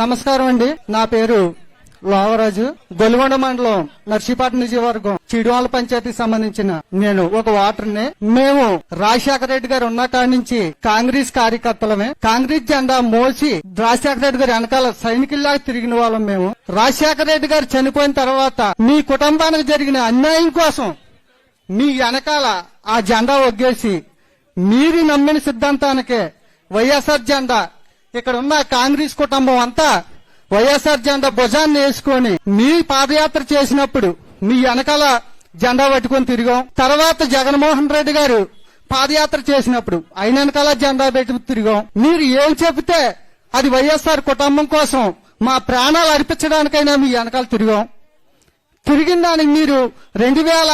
నమస్కారం అండి. నా పేరు లోవరాజు. గొలుగొండ మండలం నర్సీపాటి నియోజకవర్గం చిడువాల పంచాయతీకి సంబంధించిన నేను ఒక వాటర్ని మేము రాజశేఖర రెడ్డి గారు ఉన్న కాడి నుంచి కాంగ్రెస్ కార్యకర్తలమే. కాంగ్రెస్ జెండా మోసి రాజశేఖర రెడ్డి గారి వెనకాల సైనికుల్లాగా తిరిగిన వాళ్ళం మేము. రాజశేఖర రెడ్డి గారు చనిపోయిన తర్వాత మీ కుటుంబానికి జరిగిన అన్యాయం కోసం మీ వెనకాల ఆ జెండా ఒగ్గేసి మీరు నమ్మిన సిద్ధాంతానికే వైఎస్ఆర్ జెండా ఇక్కడ ఉన్న కాంగ్రెస్ కుటుంబం అంతా వైఎస్ఆర్ జెండా భుజాన్ని వేసుకొని మీ పాదయాత్ర చేసినప్పుడు మీ వెనకాల జెండా పట్టుకొని తిరిగాం. తర్వాత జగన్మోహన్ రెడ్డి గారు పాదయాత్ర చేసినప్పుడు ఆయన వెనకాల జెండా పెట్టి తిరిగాం. మీరు ఏం చెబితే అది వైఎస్ఆర్ కుటుంబం కోసం మా ప్రాణాలు అర్పించడానికైనా మీ వెనకాల తిరిగాం. తిరిగిన దానికి మీరు రెండు వేల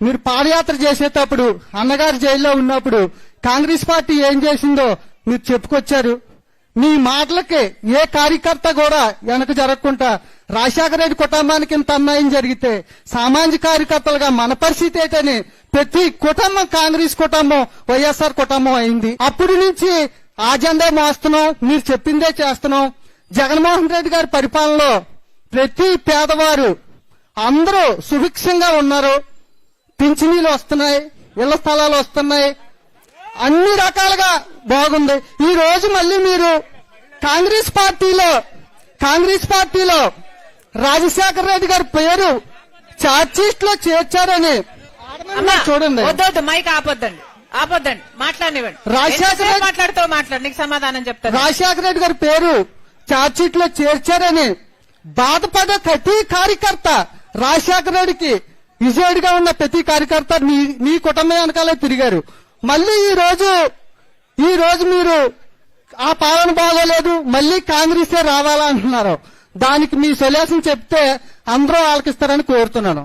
మీరు పాదయాత్ర చేసేటప్పుడు అన్నగారు జైల్లో ఉన్నప్పుడు కాంగ్రెస్ పార్టీ ఏం చేసిందో మీరు చెప్పుకొచ్చారు. మీ మాటలకి ఏ కార్యకర్త కూడా వెనక జరగకుండా రాజశేఖర రెడ్డి కుటుంబానికి ఇంత అన్యాయం జరిగితే సామాజిక కార్యకర్తలుగా మన పరిస్థితి ఏంటని ప్రతి కుటుంబం కాంగ్రెస్ కుటుంబం వైఎస్ఆర్ కుటుంబం అయింది. అప్పటి నుంచి ఆ మోస్తున్నాం మీరు చెప్పిందే చేస్తున్నాం. జగన్మోహన్ రెడ్డి గారి పరిపాలనలో ప్రతి పేదవారు అందరూ సుభిక్షంగా ఉన్నారు. పింఛనీలు వస్తున్నాయి ఇళ్ళ స్థలాలు వస్తున్నాయి అన్ని రకాలుగా బాగుంది. ఈ రోజు మళ్ళీ మీరు కాంగ్రెస్ పార్టీలో కాంగ్రెస్ పార్టీలో రాజశేఖర రెడ్డి గారి పేరు చార్జ్షీట్లో చేర్చారని చూడండి. మైక్ ఆపొద్దండి. ఆపొద్దండి. మాట్లాడనివ్వండి. రాజశేఖర రెడ్డి- మాట్లాడుతూ మాట్లాడు నీకు సమాధానం చెప్తాను. రాజశేఖర రెడ్డి గారి పేరు చార్జ్షీట్లో చేర్చారని బాధపడే ప్రతి కార్యకర్త రాజశేఖర రెడ్డికి విజయుడిగా ఉన్న ప్రతి కార్యకర్త మీ మీ కుటుంబం వెనకాలే తిరిగారు. మళ్ళీ ఈ రోజు ఈ రోజు మీరు ఆ పాలన బాగోలేదు మళ్ళీ కాంగ్రెసే రావాలా అంటున్నారు దానికి మీ సొల్యూషన్ చెప్తే అందరూ ఆలకిస్తారని కోరుతున్నాను.